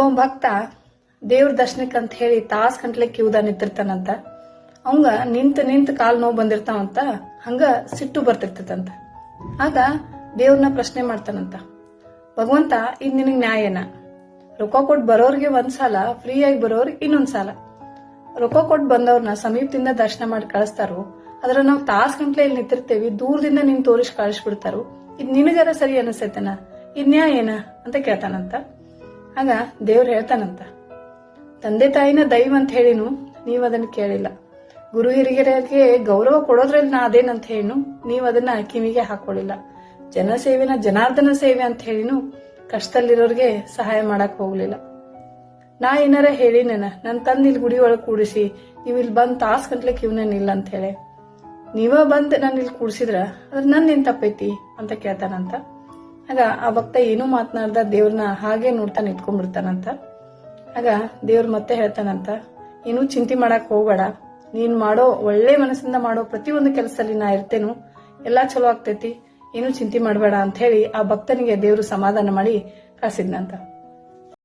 ಒಬ್ಬ ಭಕ್ತ ದೇವ್ರ ದರ್ಶನಕ್ಕೆ ಅಂತ ಹೇಳಿ ತಾಸ್ ಗಂಟ್ಲೆ ಕ್ಯೂದ ನಿಂತಿರ್ತಾನಂತ. ಅವಂಗ ನಿಂತ ನಿಂತ ಕಾಲ್ ನೋವು ಬಂದಿರ್ತಾವಂತ ಹಂಗ ಸಿಟ್ಟು ಬರ್ತಿರ್ತದಂತ ಆಗ ದೇವ್ರನ್ನ ಪ್ರಶ್ನೆ ಮಾಡ್ತಾನಂತ. ಭಗವಂತ, ಇದ್ ನಿನಗ್ ನ್ಯಾಯನ ರೊಕ್ಕ ಕೊಟ್ಟು ಬರೋರ್ಗೆ ಒಂದ್ ಸಾಲ ಫ್ರೀಯಾಗಿ ಬರೋರ್ಗೆ ಇನ್ನೊಂದ್ ಸಲ. ರೊಕ್ಕ ಕೊಟ್ಟು ಬಂದವ್ರನ್ನ ಸಮೀಪದಿಂದ ದರ್ಶನ ಮಾಡಿ ಕಳಿಸ್ತಾರೋ, ಅದ್ರ ನಾವು ತಾಸ್ ಗಂಟ್ಲೆ ಇಲ್ಲಿ ನಿಂತಿರ್ತೇವಿ, ದೂರದಿಂದ ನಿನ್ ತೋರಿಸಿ ಕಳಿಸ್ಬಿಡ್ತಾರೋ, ಇದ್ ನಿನಗರ ಸರಿ ಅನಿಸ್ತೈತನ ಇದ್ ನ್ಯಾಯ ಏನ? ಅಂತ ಕೇಳ್ತಾನಂತ. ಆಗ ದೇವ್ರು ಹೇಳ್ತಾನಂತ, ತಂದೆ ತಾಯಿನ ದೈವ ಅಂತ ಹೇಳಿನು, ನೀವು ಅದನ್ನ ಕೇಳಿಲ್ಲ. ಗುರು ಹಿರಿಯರಿಗೆ ಗೌರವ ಕೊಡೋದ್ರಲ್ಲಿ ನಾ ಅದೇನಂತ ಹೇಳಿನು, ನೀವು ಅದನ್ನ ಕಿವಿಗೆ ಹಾಕೊಳ್ಳಿಲ್ಲ ಜನಸೇವೆನ ಜನಾರ್ದನ ಸೇವೆ ಅಂತ ಹೇಳಿನು, ಕಷ್ಟದಲ್ಲಿರೋರಿಗೆ ಸಹಾಯ ಮಾಡಕ್ ಹೋಗ್ಲಿಲ್ಲ. ನಾ ಏನಾರ ಹೇಳಿನೇನ, ನನ್ ತಂದ್ ಇಲ್ಲಿ ಗುಡಿ ಒಳಗೆ ಕೂಡಿಸಿ, ನೀವ್ ಇಲ್ಲಿ ಬಂದ್ ತಾಸ್ ಗಂಟ್ಲೆ ಇಲ್ಲ ಅಂತ ಹೇಳಿ. ನೀವ ಬಂದ್ ನಾನು ಇಲ್ಲಿ ಕೂಡಿಸಿದ್ರ, ಅದ್ರ ನನ್ ಏನ್ ತಪ್ಪೈತಿ? ಅಂತ ಕೇಳ್ತಾನಂತ. ಆಗ ಆ ಭಕ್ತ ಏನೂ ಮಾತನಾಡ್ದ ದೇವ್ರನ್ನ ಹಾಗೆ ನೋಡ್ತಾ ನಿಂತ್ಕೊಂಡ್ಬಿಡ್ತಾನಂತ. ಆಗ ದೇವ್ರ ಮತ್ತೆ ಹೇಳ್ತಾನಂತ ಏನು ಚಿಂತೆ ಮಾಡಕ್ ಹೋಗ್ಬೇಡ. ನೀನ್ ಮಾಡೋ ಒಳ್ಳೆ ಮನಸ್ಸಿಂದ ಮಾಡೋ ಪ್ರತಿಯೊಂದು ಕೆಲಸದಲ್ಲಿ ನಾ ಇರ್ತೇನು. ಎಲ್ಲಾ ಚಲೋ ಆಗ್ತೈತಿ. ಏನು ಚಿಂತೆ ಮಾಡಬೇಡ ಅಂತ ಹೇಳಿ ಆ ಭಕ್ತನಿಗೆ ದೇವ್ರು ಸಮಾಧಾನ ಮಾಡಿ ಕಳ್ಸಿದ್ನಂತ.